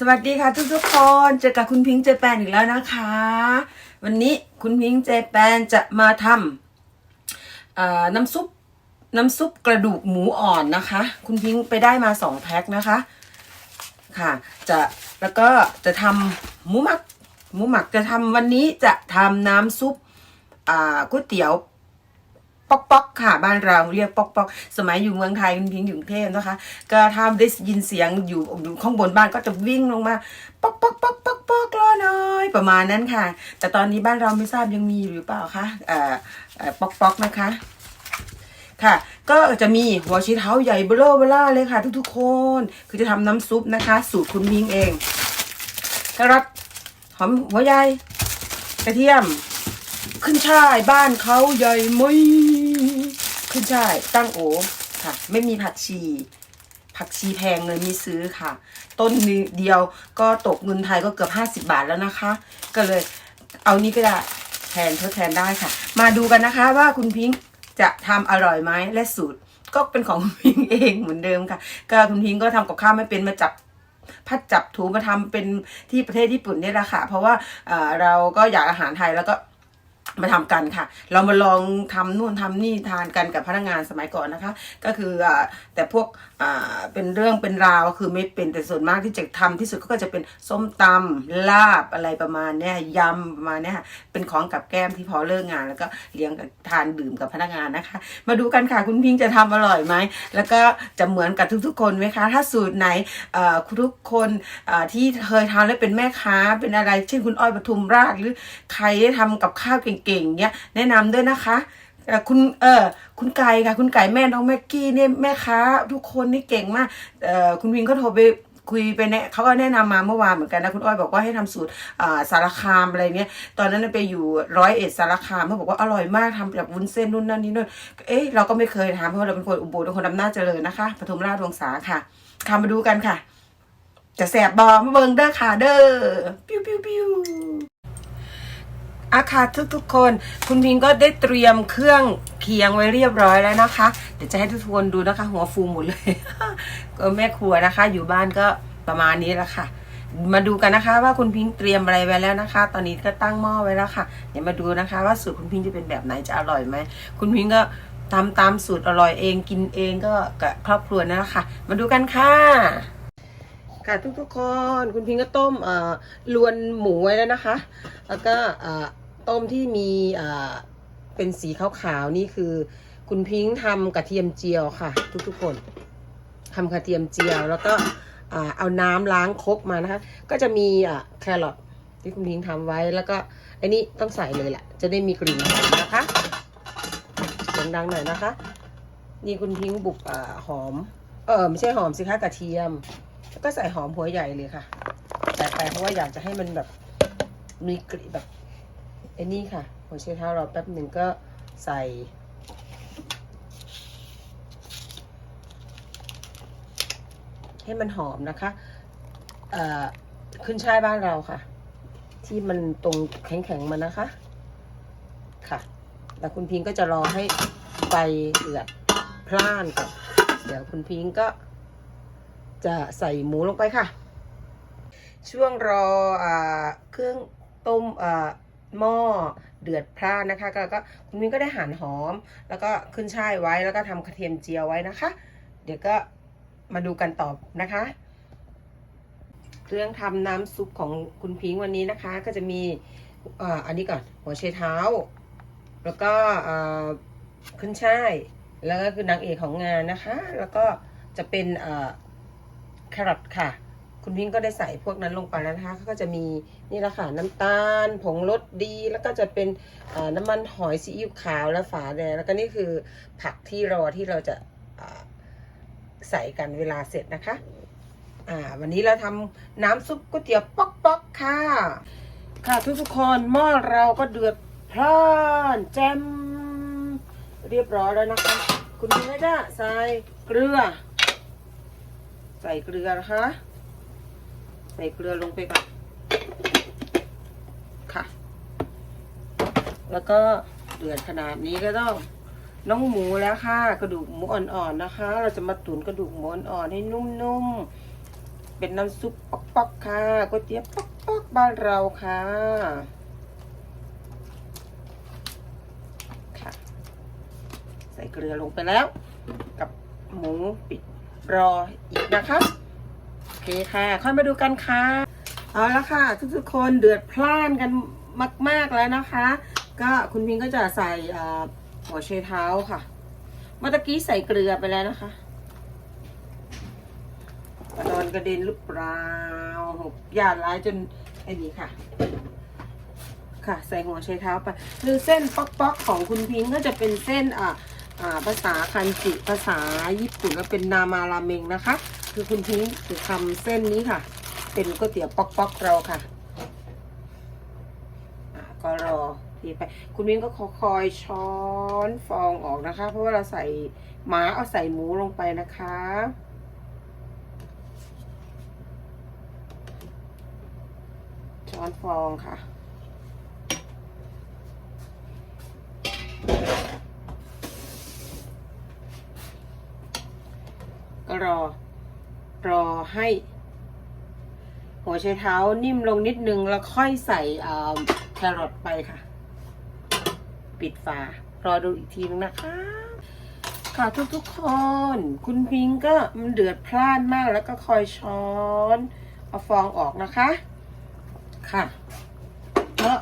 สวัสดีค่ะทุกทุกคนเจอกับคุณพิงค์เจแปนอีกแล้วนะคะ วันนี้คุณพิงค์เจแปนจะมาทำน้ำซุปน้ำซุปกระดูกหมูอ่อนนะคะ คุณพิงค์ไปได้มาสองแพ็คนะคะค่ะจะแล้วก็จะทำหมูหมักหมูหมักจะทำวันนี้จะทำน้ำซุปก๋วยเตี๋ยว ป๊อกป๊อกค่ะบ้านเราเรียกป๊อกป๊อกสมัยอยู่เมืองไทยคุณพิงค์อยู่กรุงเทพนะคะ ก็ถ้าได้ยินเสียงอยู่อยู่ข้างบนบ้านก็จะวิ่งลงมาป๊อกป๊อกป๊อกป๊อกป๊อกรอหน่อยประมาณนั้นค่ะ แต่ตอนนี้บ้านเราไม่ทราบยังมีอยู่หรือเปล่าคะเอ่อเอ่อป๊อกป๊อกนะคะค่ะ ก็จะมีหัวชีเท้าใหญ่เบลอเบล่าเลยค่ะ ทุกๆคน คือจะทำน้ำซุปนะคะ สูตรคุณพิงค์เองแครอทหอมหัวใหญ่กระเทียม ขึ้นช่ายบ้านเขาใหญ่ไหม ขึ้นช่ายตั้งโอค่ะ ไม่มีผักชี ผักชีแพงเลยมีซื้อค่ะ ต้นนี้เดียวก็ตกเงินไทยก็เกือบห้าสิบาทแล้วนะคะ ก็เลยเอานี้ก็ได้แทนทดแทนได้ค่ะ มาดูกันนะคะว่าคุณพิงค์จะทำอร่อยไหมและสูตรก็เป็นของคุณพิงค์เองเหมือนเดิมค่ะ ก็คุณพิงค์ก็ทำกับข้าวไม่เป็นมาจับพัดจับถูมาทำเป็นที่ประเทศญี่ปุ่นเนี่ยแหละค่ะ เพราะว่าเออเราก็อยากอาหารไทยแล้วก็ มาทำกันค่ะ เรามาลองทำนู่นทำนี่ทานกันกับพนักงานสมัยก่อนนะคะ ก็คืออ่าแต่พวกอ่าเป็นเรื่องเป็นราวคือไม่เป็นแต่ส่วนมากที่จะทำที่สุดก็จะเป็นส้มตำลาบอะไรประมาณเนี้ยยำประมาณเนี้ยเป็นของกับแก้มที่พอเลิกงาน แล้วก็เลี้ยงกับทานดื่มกับพนักงานนะคะ มาดูกันค่ะคุณพิงค์จะทำอร่อยไหมแล้วก็จะเหมือนกับทุกๆ คนไหมคะ ถ้าสูตรไหนอ่อทุกคนอ่อที่เคยทานแล้วเป็นแม่ค้าเป็นอะไร เช่นคุณอ้อยปทุมราชหรือใครได้ทำกับข้าวเก่งๆเนี้ยแนะนำด้วยนะคะคุณเออคุณไก่ค่ะ คุณไก่แม่น้องแม็กกี้เนี่ยแม่ค้าทุกคนนี่เก่งมากเออคุณวินก็โทรไปคุยไปแนะเขาก็แนะนำมาเมื่อวานเหมือนกันนะคุณอ้อยบอกว่าให้ทำสูตรสารคามอะไรเนี้ยตอนนั้นไปอยู่ร้อยเอ็ดสารคามเขาบอกว่าอร่อยมากทำจากวุ้นเส้นนู่นนั่นนี่นู่นเอ๊ะเราก็ไม่เคยทำเพราะเราเป็นคนอุบลเป็นคนอำนาจเจริญนะคะปทุมราชวงศาค่ะค่ะมาดูกันค่ะ จะแสบบอมาเบิงเด้อค่ะเด้อปิ้วปิ้วปิ้ว อาคาทุกทุกๆคน คุณพิงก็ได้เตรียมเครื่องเคียงไว้เรียบร้อยแล้วนะคะ เดี๋ยวจะให้ทุกคนดูนะคะ หัวฟูหมดเลยก็แม่ครัวนะคะ อยู่บ้านก็ประมาณนี้แหละค่ะ มาดูกันนะคะ ว่าคุณพิงเตรียมอะไรไว้แล้วนะคะ ตอนนี้ก็ตั้งหม้อไว้แล้วค่ะ เดี๋ยวมาดูนะคะ ว่าสูตรคุณพิงจะเป็นแบบไหนจะอร่อยไหมคุณพิงก็ทำตามสูตรอร่อยเองกินเองก็กับครอบครัวนั่นแหละค่ะ มาดูกันค่ะ ค่ะทุกๆคนคุณพิงก็ต้มเอ่อลวนหมูไว้แล้วนะคะ แล้วก็เอ่อต้มที่มีเอ่อเป็นสีขาวๆนี่คือ คุณพิงทำกระเทียมเจียวค่ะ ทุกๆคนทำกระเทียมเจียวแล้วก็เอาน้ำล้างครกมานะคะ ก็จะมีอะแครอทที่คุณพิงทำไว้แล้วก็ไอ้นี่ต้องใส่เลยแหละ จะได้มีกลิ่นหอมนะคะเสียงดังหน่อยนะคะ นี่คุณพิงบุกอหอม เออไม่ใช่หอมสิคะกระเทียม แล้วก็ใส่หอมหัวใหญ่เลยค่ะแต่ไปเพราะว่าอยากจะให้มันแบบมีกลิ่นแบบไอ้นี่ค่ะ หัวเชื้อเท้าเราแป๊บหนึ่งก็ใส่ให้มันหอมนะคะขึ้นช่ายบ้านเราค่ะ ที่มันตรงแข็งๆมันนะคะ ค่ะ แต่คุณพิงก็จะรอให้ไฟเดือดพล่านก่อน เดี๋ยวคุณพิงก็ จะใส่หมูลงไปค่ะ ช่วงรออเครื่องต้มหม้อเดือดพร่านนะคะ ก็คุณมิ้นก็ได้หั่นหอม แล้วก็ขึ้นช่ายไว้แล้วก็ทำกระเทียมเจียวไว้นะคะ เดี๋ยวก็มาดูกันต่อนะคะ เครื่องทำน้ำซุปของคุณพิงวันนี้นะคะ ก็จะมีอันนี้ก่อนหัวไชเท้า แล้วก็ขึ้นช่ายแล้วก็คือนางเอกของงานนะคะ แล้วก็จะเป็น แครอทค่ะ คุณพิงก็ได้ใส่พวกนั้นลงไปแล้วนะคะก็จะมีนี่แหละค่ะน้ำตาล ผงรสดี แล้วก็จะเป็นน้ำมันหอยซีอิ๊วขาวและฝาแดง แล้วก็นี่คือผักที่รอที่เราจะใส่กันเวลาเสร็จนะคะ อ่า วันนี้เราทำน้ำซุปก๋วยเตี๋ยวป๊อกป๊อกค่ะ ค่ะทุกทุกคนหม้อเราก็เดือดพร่านแจ่มเรียบร้อยแล้วนะคะ คุณพิงก็จะใส่เกลือ ใส่เกลือนะคะ ใส่เกลือลงไปก่อนค่ะ แล้วก็เดือดขนาดนี้ก็ต้องน้องหมูแล้วค่ะ กระดูกหมูอ่อนๆนะคะ เราจะมาตุ๋นกระดูกหมูอ่อนๆให้นุ่มๆ เป็นน้ำซุปป๊อกป๊อกค่ะก๋วยเตี๋ยวป๊อกป๊อกบ้านเราค่ะค่ะ ใส่เกลือลงไปแล้ว กับหมูปิด รออีกนะคะโอเคค่ะค่อยมาดูกันค่ะ เอาละค่ะ ทุกๆคนเดือดพล่านกันมาก ๆแล้วนะคะ ก็คุณพิงก็จะใส่หัวเชเท้าค่ะ เมื่อตะกี้ใส่เกลือไปแล้วนะคะกระดอนกระเด็นหรือเปล่าหกยาดร้ายจนไอ้นี่ค่ะ ค่ะ ใส่หัวไชเท้าไป คือเส้นป๊อกๆของคุณพิงก็จะเป็นเส้นอ่าอ่า ภาษาคันจิภาษาญี่ปุ่นก็เป็นนามาราเมงนะคะ คือคุณพิงจะทำเส้นนี้ค่ะ เป็นก๋วยเตี๋ยวป๊อกๆเราค่ะก็รอทีไป คุณพิงก็คอยช้อนฟองออกนะคะ เพราะว่าเราใส่หมาเอาใส่หมูลงไปนะคะช้อนฟองค่ะ รอ รอให้ หัวไชเท้านิ่มลงนิดนึง แล้วค่อยใส่แครอทไปค่ะ ปิดฝารอดูอีกทีนึงนะคะ ค่ะทุกๆคน คุณพิงก็มันเดือดพล่านมากแล้วก็คอยช้อนเอาฟองออกนะคะ ค่ะแล้ว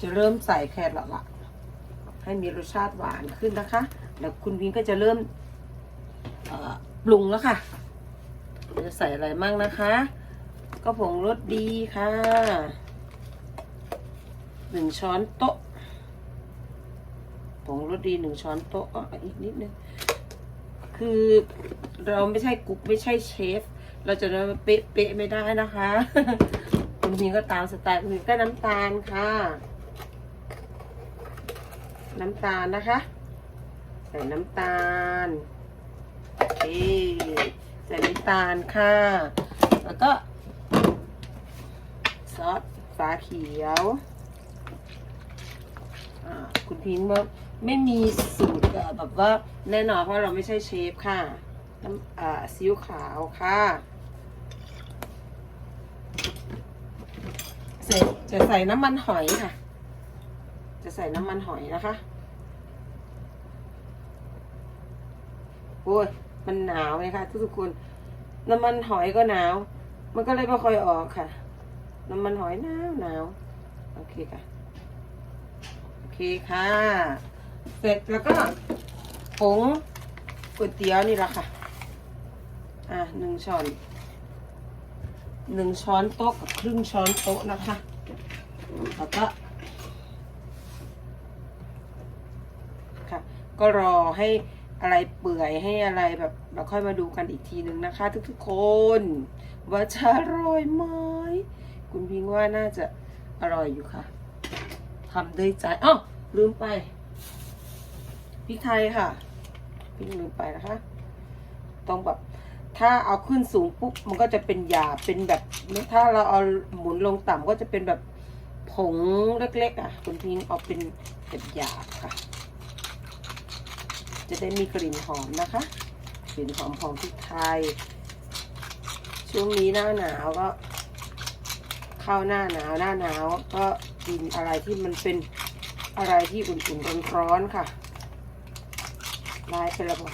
จะเริ่มใส่แครอทละให้มีรสชาติหวานขึ้นนะคะ แล้วคุณพิงก็จะเริ่ม ปรุงแล้วค่ะจะใส่อะไรมั่งนะคะ ก็ผงรสดีค่ะหนึ่งช้อนโต๊ะผงรสดีหนึ่งช้อนโต๊ะอะอีกนิดนึงคือเราไม่ใช่กุ๊กไม่ใช่เชฟ เราจะมาเป๊ะเป๊ะไม่ได้นะคะคุณพิงก็ตามสไตล์คุณพิงก็น้ำตาลค่ะ น้ำตาลนะคะ ใส่น้ำตาล โอเคใส่น้ำตาลค่ะ แล้วก็ ซอสฟ้าเขียวคุณพิงค์ว่าไม่มีสูตรแบบว่าแน่นอนเพราะเราไม่ใช่เชฟค่ะน้ำซีอิ๊วขาวค่ะใส่จะใส่น้ำมันหอยค่ะ จะใส่น้ำมันหอยนะคะ โอ้ย มันหนาวไงคะทุกๆคนน้ำมันหอยก็หนาว มันก็เลยไม่ค่อยออกค่ะ น้ำมันหอยหนาวหนาวโอเคค่ะโอเคค่ะ เสร็จแล้วก็ผงก๋วยเตี๋ยวนี่ละค่ะ อะหนึ่งช้อนหนึ่งช้อนโต๊ะกับครึ่งช้อนโต๊ะนะคะ แล้วก็ค่ะ ก็รอให้ อะไรเปื่อยให้อะไรแบบเราค่อยมาดูกันอีกทีหนึ่งนะคะ ทุกๆคน ว่าจะอร่อยไหมคุณพิงว่าน่าจะอร่อยอยู่ค่ะทำด้วยใจอ้าวลืมไปพริกไทยค่ะพริกลืมไปนะคะต้องแบบถ้าเอาขึ้นสูงปุ๊บมันก็จะเป็นหยาเป็นแบบถ้าเราเอาหมุนลงต่ำก็จะเป็นแบบผงเล็กๆอะคุณพิงเอาเป็นแบบหยาค่ะ จะได้มีกลิ่นหอมนะคะ กลิ่นหอมของพริกไทย ช่วงนี้หน้าหนาวก็เข้าหน้าหนาวหน้าหนาวก็กินอะไรที่มันเป็นอะไรที่อุ่นๆร้อนๆค่ะลายไปและบ่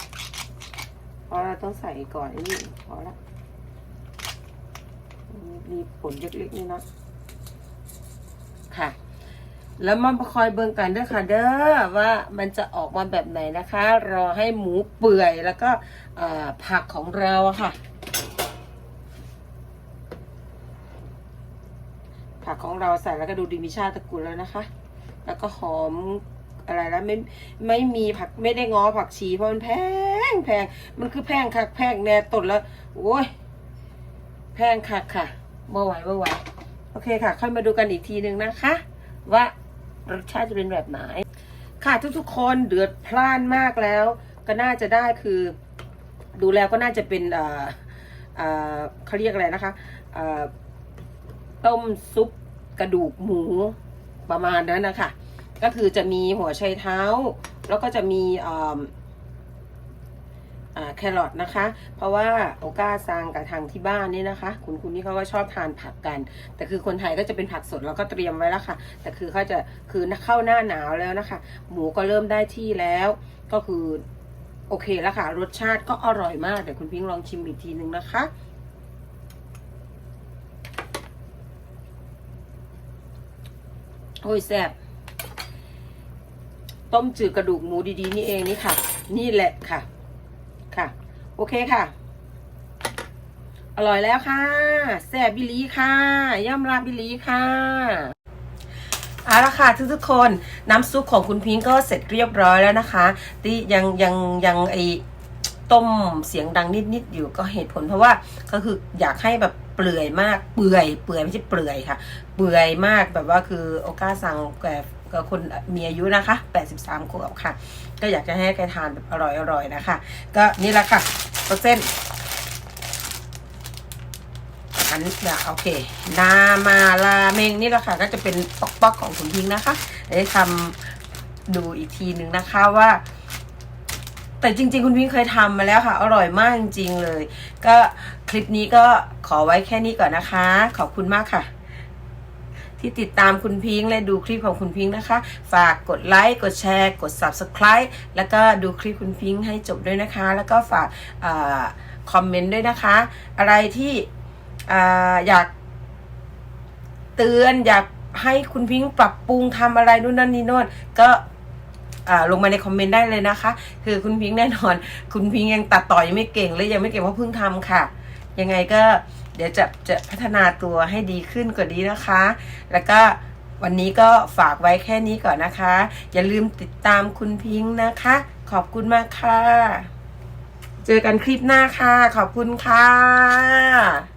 เพราะเราต้องใส่ก่อนนี่พอละมีผลเล็กๆนี่นะค่ะ แล้วมาคอยเบิ่งกันเด้อค่ะเด้อว่ามันจะออกมาแบบไหนนะคะ รอให้หมูเปื่อยแล้วก็ผักของเราค่ะ ผักของเราใส่แล้วก็ดูดีมีชาตระกูลแล้วนะคะ แล้วก็หอมอะไรแล้วไม่ไม่มีผักไม่ได้ง้อผักชีเพราะมันแพงแพงมันคือแพงคักแพงแน่ตดแล้วโอ้ยแพงคักค่ะเมื่อไหวเมื่อไหวโอเคค่ะ ค่อยมาดูกันอีกทีหนึ่งนะคะ ว่า รสชาติจะเป็นแบบไหน ค่ะทุกๆคนเดือดพล่านมากแล้ว ก็น่าจะได้คือ ดูแล้วก็น่าจะเป็นเอ่อเอ่อเขาเรียกอะไรนะคะเอ่อต้มซุปกระดูกหมูประมาณนั้นนะคะก็คือจะมีหัวไชเท้า แล้วก็จะมีเอ่อ่า แครอทนะคะ เพราะว่าโอก้าซังกับทางที่บ้านนี่นะคะ คุณคุณนี่เขาก็ชอบทานผักกัน แต่คือคนไทยก็จะเป็นผักสดเราก็เตรียมไว้แล้วค่ะ แต่คือเขาจะคือเข้าหน้าหนาวแล้วนะคะ หมูก็เริ่มได้ที่แล้ว ก็คือโอเคแล้วค่ะ รสชาติก็อร่อยมากเดี๋ยวคุณพิงค์ลองชิมอีกทีนึงนะคะโอ้ยแซ่บต้มจืดกระดูกหมูดีๆ นี่เองนี่ค่ะ นี่แหละค่ะ โอเคค่ะ อร่อยแล้วค่ะแซ่บบิลีค่ะย่ำราบิลีค่ะเอาละค่ะทุกๆคนน้ำซุปของคุณพิงค์ก็เสร็จเรียบร้อยแล้วนะคะที่ยังยังยังไอต้มเสียงดังนิดๆอยู่ก็เหตุผลเพราะว่าก็คืออยากให้แบบเปลื่อยมากเปื่อยเปื่อยไม่ใช่เปลื่อยค่ะ เปื่อยมากแบบว่าคือโอกาสั่งแก่กับคนมีอายุนะคะ 83ขวบค่ะ ก็อยากจะให้แกทานแบบอร่อยๆนะคะ ก็นี่แหละค่ะ เส้นอันนี้โอเค นามาลาเมงนี่แหละค่ะ ก็จะเป็นป๊อกๆของคุณพิงนะคะได้ทำดูอีกทีหนึ่งนะคะว่า แต่จริง ๆ คุณพิงเคยทำมาแล้วค่ะ อร่อยมากจริง ๆ เลย ก็คลิปนี้ก็ขอไว้แค่นี้ก่อนนะคะ ขอบคุณมากค่ะ ที่ติดตามคุณพิงค์และดูคลิปของคุณพิงค์นะคะ ฝากกดไลค์กดแชร์ กด subscribe แล้วก็ดูคลิปคุณพิงค์ให้จบด้วยนะคะ แล้วก็ฝากอคอมเมนต์ด้วยนะคะ อะไรที่ออยากเตือนอยากให้คุณพิงค์ปรับปรุงทำอะไรนู่นนั่นนี่โน่นก็ลงมาในคอมเมนต์ได้เลยนะคะ คือคุณพิงค์แน่นอน คุณพิงค์ยังตัดต่อยังไม่เก่งและยังไม่เก่งเพราะเพิ่งทำค่ะ ยังไงก็ เดี๋ยวจะจะพัฒนาตัวให้ดีขึ้นกว่านี้นะคะ แล้วก็วันนี้ก็ฝากไว้แค่นี้ก่อนนะคะ อย่าลืมติดตามคุณพิงค์นะคะ ขอบคุณมากค่ะ เจอกันคลิปหน้าค่ะ ขอบคุณค่ะ